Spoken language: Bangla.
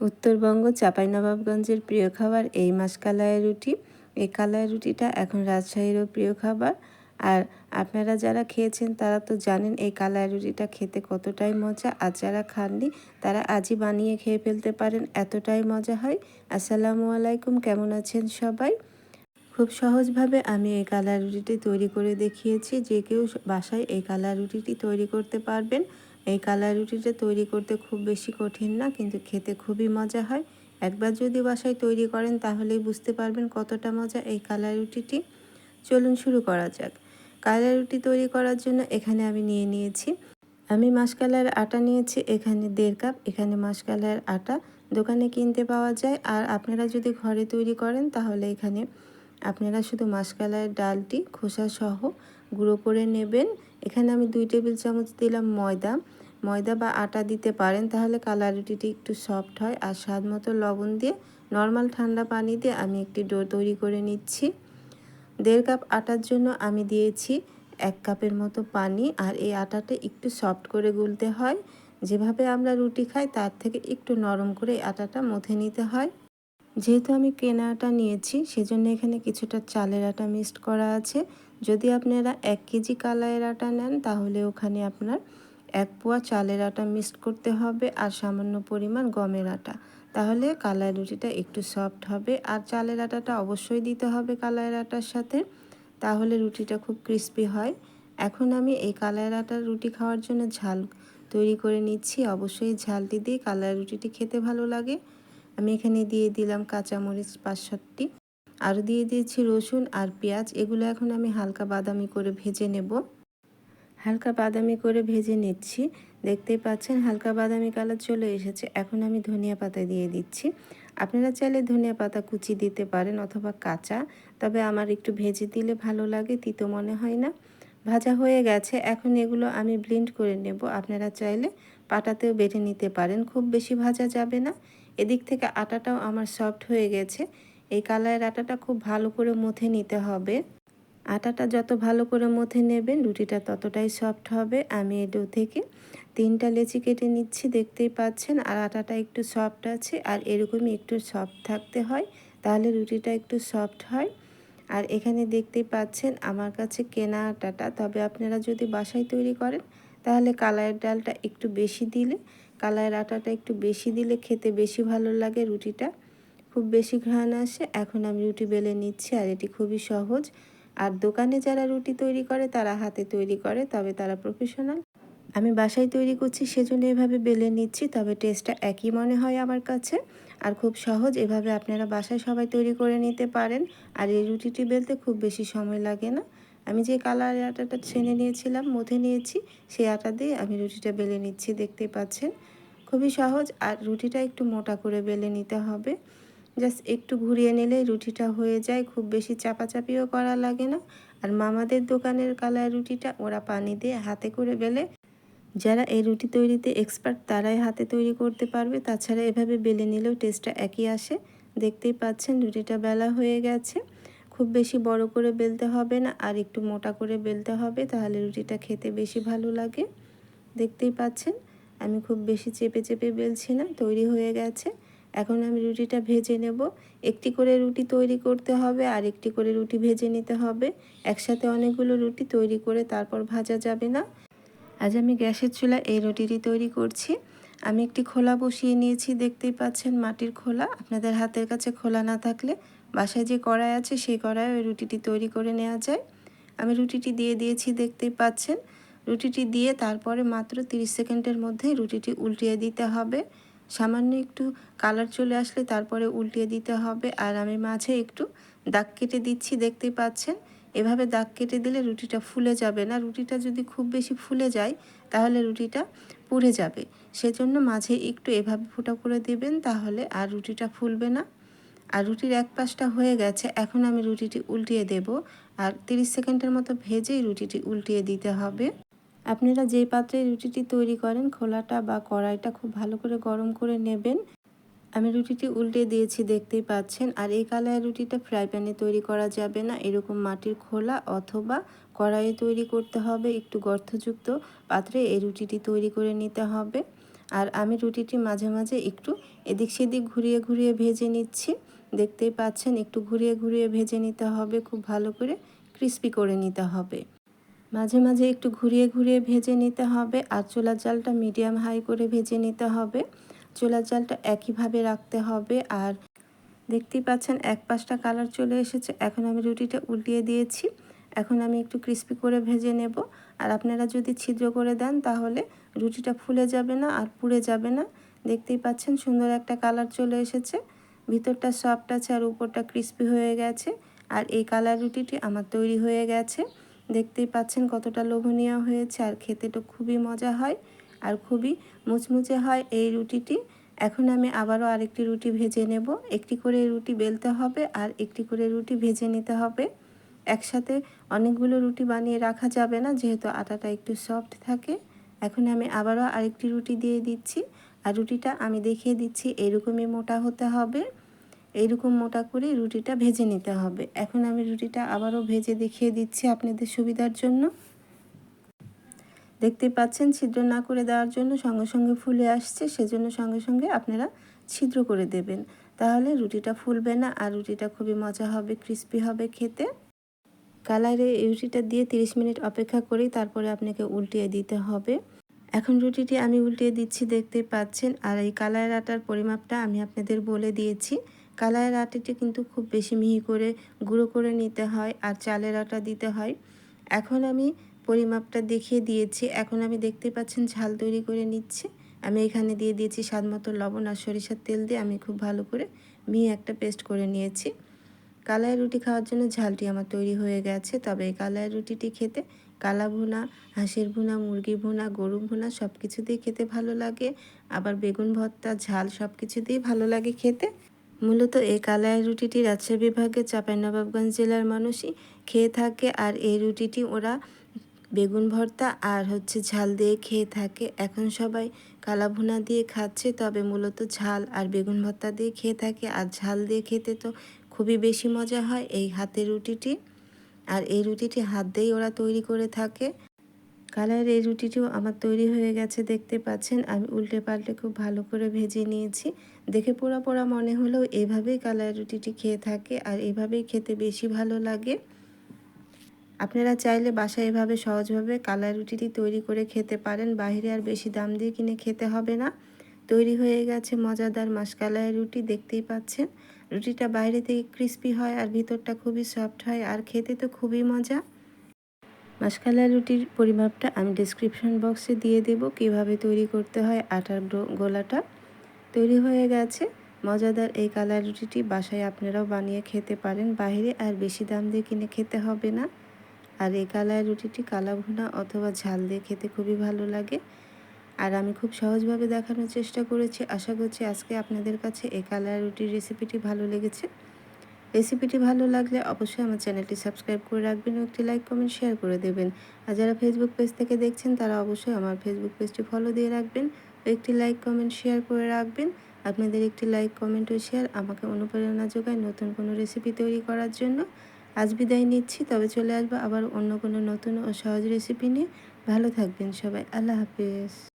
উত্তরবঙ্গ চাঁপাইনবাবগঞ্জের প্রিয় খাবার এই মাছ কালাই রুটি। এই কালাই রুটিটা এখন রাজশাহীরও প্রিয় খাবার। আর আপনারা যারা খেয়েছেন তারা তো জানেন এই কালাই রুটিটা খেতে কতটাই মজা। আর যারা খাননি তারা আজই বানিয়ে খেয়ে ফেলতে পারেন, এতটাই মজা হয়। আসসালামু আলাইকুম, কেমন আছেন সবাই? খুব সহজভাবে আমি এই কালাই রুটিটি তৈরি করে দেখিয়েছি। যে কেউ বাসায় এই কালার রুটিটি তৈরি করতে পারবেন। এই কালার রুটিটা তৈরি করতে খুব বেশি কঠিন না, কিন্তু খেতে খুবই মজা হয়। একবার যদি বাসায় তৈরি করেন, তাহলেই বুঝতে পারবেন কতটা মজা এই কালার রুটিটি। চলুন শুরু করা যাক। কালার রুটি তৈরি করার জন্য এখানে আমি নিয়ে নিয়েছি, আমি মাসকালার আটা নিয়েছি, এখানে দেড় কাপ, এখানে মাসকালার আটা দোকানে কিনতে পাওয়া যায়। আর আপনারা যদি ঘরে তৈরি করেন, তাহলে এখানে আপনারা শুধু মাসকালার ডালটি খোসা সহ গুঁড়ো করে নেবেন। এখানে আমি দুই টেবিল চামচ দিলাম ময়দা। ময়দা বা আটা দিতে পারেন, তাহলে কালার রুটিটি একটু সফট হয়। আর স্বাদ মতো লবণ দিয়ে নর্মাল ঠান্ডা পানি দিয়ে আমি একটি ডো তৈরি করে নিচ্ছি। দেড় কাপ আটার জন্য আমি দিয়েছি এক কাপের মতো পানি, আর এই আটাটা একটু সফট করে গুলতে হয়। যেভাবে আমরা রুটি খাই, তার থেকে একটু নরম করে আটাটা মথে নিতে হয়। যেহেতু আমি কেনা আটা নিয়েছি, সেজন্য এখানে কিছুটা চালের আটা মিক্সড করা আছে। যদি আপনারা এক কেজি কালাইয়ের আটা নেন, তাহলে ওখানে আপনার এক পোয়া চালের আটা মিক্সড করতে হবে আর সামান্য পরিমাণ গমের আটা। তাহলে কালাই রুটিটা একটু সফট হবে। আর চালের আটাটা অবশ্যই দিতে হবে কালাইয়ের আটার সাথে, তাহলে রুটিটা খুব ক্রিস্পি হয়। এখন আমি এই কালাইয়ের আটার রুটি খাওয়ার জন্য ঝাল তৈরি করে নিচ্ছি। অবশ্যই ঝালটি দিয়ে কালাই রুটিটি খেতে ভালো লাগে। আমি এখানে দিয়ে দিলাম কাঁচামরিচ পাঁচ সাতটি। আরও দিয়ে দিয়েছি রসুন আর পেঁয়াজ। এগুলো এখন আমি হালকা বাদামি করে ভেজে নেব। হালকা বাদামি করে ভেজে নিচ্ছি। দেখতেই পাচ্ছেন হালকা বাদামি কালার চলে এসেছে। এখন আমি ধনিয়া পাতা দিয়ে দিচ্ছি। আপনারা চাইলে ধনিয়া পাতা কুচি দিতে পারেন অথবা কাঁচা, তবে আমার একটু ভেজে দিলে ভালো লাগে, তিতো মনে হয় না। ভাজা হয়ে গেছে, এখন এগুলো আমি ব্লিন্ড করে নেব। আপনারা চাইলে পাটাতেও বেটে নিতে পারেন, খুব বেশি ভাজা যাবে না। এদিক থেকে আটাটাও আমার সফট হয়ে গেছে। এই কালারের আটাটা খুব ভালো করে মথে নিতে হবে। আটাটা যত ভালো করে মথে নেবেন, রুটিটা ততটাই সফট হবে। আমি এই ডো থেকে তিনটা লেচি কেটে নিচ্ছি, দেখতেই পাচ্ছেন। আর আটাটা একটু সফট আছে, আর এরকমই একটু সফট থাকতে হয়, তাহলে রুটিটা একটু সফট হয়। আর এখানে দেখতেই পাচ্ছেন আমার কাছে কেনা আটাটা। তবে আপনারা যদি বাসায় তৈরি করেন, তাহলে কালায়ের ডালটা একটু বেশি দিলে কালায়ের আটাটা একটু বেশি দিলে খেতে বেশি ভালো লাগে রুটিটা। খুব বেশি ঘ্রাণ আসে। এখন আমি রুটি বেলে নিচ্ছি আর এটি খুবই সহজ। আর দোকানে যারা রুটি তৈরি করে, তারা হাতে তৈরি করে, তবে তারা প্রফেশনাল আমি বাসায় তৈরি করছি, সেজন্য এভাবে বেলে নিচ্ছি, তবে টেস্টটা একই মনে হয় আমার কাছে। আর খুব সহজ, এভাবে আপনারা বাসায় সবাই তৈরি করে নিতে পারেন। আর এই রুটিটি বেলতে খুব বেশি সময় লাগে না। আমি যে কালার আটাটা ছেনে নিয়েছিলাম, মধ্যে নিয়েছি, সেই আটা দিয়ে আমি রুটিটা বেলে নিচ্ছি, দেখতে পাচ্ছেন। খুবই সহজ, আর রুটিটা একটু মোটা করে বেলে নিতে হবে। জাস্ট একটু ঘুরিয়ে নিলে রুটিটা হয়ে যায়। খুব বেশি চাপাচাপিও করা লাগে না। আর মামাদের দোকানের কালার রুটিটা ওরা পানি দিয়ে হাতে করে বেলে। যারা এই রুটি তৈরিতে এক্সপার্ট তারাই হাতে তৈরি করতে পারবে। তাছাড়া এভাবে বেলে নিলেও টেস্টটা একই আসে। দেখতেই পাচ্ছেন, রুটিটা বেলা হয়ে গেছে। খুব বেশি বড় করে বেলতে হবে না, আর একটু মোটা করে বেলতে হবে, তাহলে রুটিটা খেতে বেশি ভালো লাগে। দেখতেই পাচ্ছেন, আমি খুব বেশি চেপে চেপে বেলছি না, তৈরি হয়ে গেছে। এখন আমি রুটিটা ভেজে নেব। একটি করে রুটি তৈরি করতে হবে, আর একটি করে রুটি ভেজে নিতে হবে। একসাথে অনেকগুলো রুটি তৈরি করে তারপর ভাজা যাবে না। আজ আমি গ্যাসের চুলা এই রুটিটি তৈরি করছি। আমি একটি খোলা বসিয়ে নিয়েছি, দেখতেই পাচ্ছেন মাটির খোলা। আপনাদের হাতের কাছে খোলা না থাকলে বাসায় যে কড়াই আছে সেই কড়াই ওই রুটিটি তৈরি করে নেওয়া যায়। আমি রুটিটি দিয়ে দিয়েছি, দেখতেই পাচ্ছেন। রুটিটি দিয়ে তারপরে মাত্র 30 সেকেন্ডের মধ্যে রুটিটি উল্টিয়ে দিতে হবে। সামান্য একটু কালার চলে আসলে তারপরে উল্টিয়ে দিতে হবে। আর আমি মাঝে একটু দাগ কেটে দিচ্ছি, দেখতেই পাচ্ছেন? এভাবে দাগ কেটে দিলে রুটিটা ফুলে যাবে না। রুটিটা যদি খুব বেশি ফুলে যায়, তাহলে রুটিটা পুড়ে যাবে। সেজন্য মাঝে একটু এভাবে ফুটা করে দিবেন, তাহলে আর রুটিটা ফুলবে না। আর রুটির এক পাশটা হয়ে গেছে, এখন আমি রুটিটি উল্টিয়ে দেব। আর 30 সেকেন্ডের মতো ভেজেই রুটিটি উল্টিয়ে দিতে হবে। আপনারা যেই পাত্রে রুটিটি তৈরি করেন, খোলাটা বা কড়াইটা খুব ভালো করে গরম করে নেবেন। আমি রুটিটি উল্টে দিয়েছি, দেখতেই পাচ্ছেন। আর এই কালার রুটিটা ফ্রাই প্যানে তৈরি করা যাবে না। এরকম মাটির খোলা অথবা কড়াইয়ে তৈরি করতে হবে। একটু গর্তযুক্ত পাত্রে এই রুটিটি তৈরি করে নিতে হবে। আর আমি রুটিটি মাঝে মাঝে একটু এদিক সেদিক ঘুরিয়ে ঘুরিয়ে ভেজে নিচ্ছি। দেখতেই পাচ্ছেন, একটু ঘুরিয়ে ঘুরিয়ে ভেজে নিতে হবে। খুব ভালো করে ক্রিস্পি করে নিতে হবে। মাঝে মাঝে একটু ঘুরিয়ে ঘুরিয়ে ভেজে নিতে হবে আর চুলার জালটা মিডিয়াম হাই করে ভেজে নিতে হবে। চুলার জালটা একইভাবে রাখতে হবে আর দেখতেই পাচ্ছেন এক পাশটা কালার চলে এসেছে। এখন আমি রুটিটা উল্টিয়ে দিয়েছি। এখন আমি একটু ক্রিস্পি করে ভেজে নেব। আর আপনারা যদি ছিদ্র করে দেন তাহলে রুটিটা ফুলে যাবে না আর পুড়ে যাবে না। দেখতেই পাচ্ছেন সুন্দর একটা কালার চলে এসেছে। ভিতরটা সফট আছে আর উপরটা ক্রিস্পি হয়ে গেছে। আর এই কালার রুটিটি আমার তৈরি হয়ে গেছে। দেখতেই পাচ্ছেন কতটা লোভনীয় হয়েছে, আর খেতে তো খুবই মজা হয়, আর খুবই মুচমুচে হয় এই রুটিটি। এখন আমি আবারও আরেকটি রুটি ভেজে নেব। একটি করে রুটি বেলতে হবে আর একটি করে রুটি ভেজে নিতে হবে। একসাথে অনেকগুলো রুটি বানিয়ে রাখা যাবে না, যেহেতু আটাটা একটু সফট থাকে। এখন আমি আবারও আরেকটি রুটি দিয়ে দিচ্ছি। আর রুটিটা আমি দেখিয়ে দিচ্ছি, এরকমই মোটা হতে হবে। এইরকম মোটা করে রুটিটা ভেজে নিতে হবে। এখন আমি রুটিটা আবারও ভেজে দেখিয়ে দিচ্ছি আপনাদের সুবিধার জন্য। দেখতে পাচ্ছেন ছিদ্র না করে দেওয়ার জন্য সঙ্গে সঙ্গে ফুলে আসছে, সেজন্য সঙ্গে সঙ্গে আপনারা ছিদ্র করে দেবেন। তাহলে রুটিটা ফুলবে না আর রুটিটা খুবই মজা হবে ক্রিস্পি হবে খেতে। কালারে এই রুটিটা দিয়ে 30 মিনিট অপেক্ষা করি তারপরে আপনাকে উল্টিয়ে দিতে হবে। এখন রুটিটি আমি উল্টিয়ে দিচ্ছি, দেখতে পাচ্ছেন। আর এই কালারের আটার পরিমাপটা আমি আপনাদের বলে দিয়েছি। কালারের আটাটি কিন্তু খুব বেশি মিহি করে গুঁড়ো করে নিতে হয় আর চালের আটা দিতে হয়। এখন আমি পরিমাপটা দেখিয়ে দিয়েছি। এখন আমি দেখতে পাচ্ছেন ঝাল তৈরি করে নিচ্ছি। আমি এখানে দিয়ে দিয়েছি স্বাদ মতো লবণ আর সরিষার তেল দিয়ে আমি খুব ভালো করে মিহি একটা পেস্ট করে নিয়েছি। কালাই রুটি খাওয়ার জন্য ঝালটি আমার তৈরি হয়ে গেছে। তবে এই কালাই রুটিটি খেতে কালা ভুনা, হাঁসের ভুনা মুরগি ভুনা গরু ভুনা সব কিছুতেই খেতে ভালো লাগে। আবার বেগুন ভর্তা, ঝাল সব কিছু কিছুতেই ভালো লাগে খেতে। মূলত এই কালাই রুটিটি রাজশাহী বিভাগের চাঁপাইনবাবগঞ্জ জেলার মানুষই খেয়ে থাকে আর এই রুটিটি ওরা বেগুন ভর্তা আর হচ্ছে ঝাল দিয়ে খেয়ে থাকে। এখন সবাই কালা ভুনা দিয়ে খাচ্ছে, তবে মূলত ঝাল আর বেগুন ভর্তা দিয়ে খেয়ে থাকে আর ঝাল দিয়ে খেতে তো খুবই বেশি মজা হয় এই হাতের রুটিটি। আর এই রুটিটি হাত দিয়েই ওরা তৈরি করে থাকে। কালার এই রুটিটিও আমার তৈরি হয়ে গেছে, দেখতে পাচ্ছেন। আমি উল্টে পাল্টে খুব ভালো করে ভেজে নিয়েছি। দেখে পোড়া পোড়া মনে হলেও এভাবেই কালার রুটিটি খেয়ে থাকে আর এভাবেই খেতে বেশি ভালো লাগে। আপনারা চাইলে বাসায় এভাবে সহজভাবে কালার রুটিটি তৈরি করে খেতে পারেন। বাইরে আর বেশি দাম দিয়ে কিনে খেতে হবে না। তৈরি হয়ে গেছে মজাদার মাসকালাই রুটি, দেখতেই পাচ্ছেন। রুটিটা বাইরে থেকে ক্রিস্পি হয় আর ভিতরটা খুবই সফট হয় আর খেতে তো খুবই মজা। মাসকালাই রুটির পরিমাপটা আমি ডিসক্রিপশন বক্সে দিয়ে দেব, কীভাবে তৈরি করতে হয় আটার গোলাটা। তৈরি হয়ে গেছে। মজাদার এই কালার রুটিটি বাসায় আপনারাও বানিয়ে খেতে পারেন। বাইরে আর বেশি দাম দিয়ে কিনে খেতে হবে না। আর এই কালার রুটিটি কালা ভুনা অথবা ঝাল দিয়ে খেতে খুবই ভালো লাগে। আর আমি খুব সহজভাবে দেখানোর চেষ্টা করেছি। আশা করছি আজকে আপনাদের কাছে এই কালার রুটির রেসিপিটি ভালো লেগেছে। রেসিপিটি ভালো লাগলে অবশ্যই আমার চ্যানেলটি সাবস্ক্রাইব করে রাখবেন ও একটি লাইক, কমেন্ট, শেয়ার করে দেবেন। আর যারা ফেসবুক পেজ থেকে দেখছেন, তারা অবশ্যই আমার ফেসবুক পেজটি ফলো দিয়ে রাখবেন ও একটি লাইক, কমেন্ট, শেয়ার করে রাখবেন। আপনাদের একটি লাইক, কমেন্ট ও শেয়ার আমাকে অনুপ্রেরণা যোগায় নতুন কোনো রেসিপি তৈরি করার জন্য। আজ বিদায় নিচ্ছি, তবে চলে আসব আবার অন্য কোনো নতুন ও সহজ রেসিপি নিয়ে। ভালো থাকবেন সবাই, আল্লাহ হাফিজ।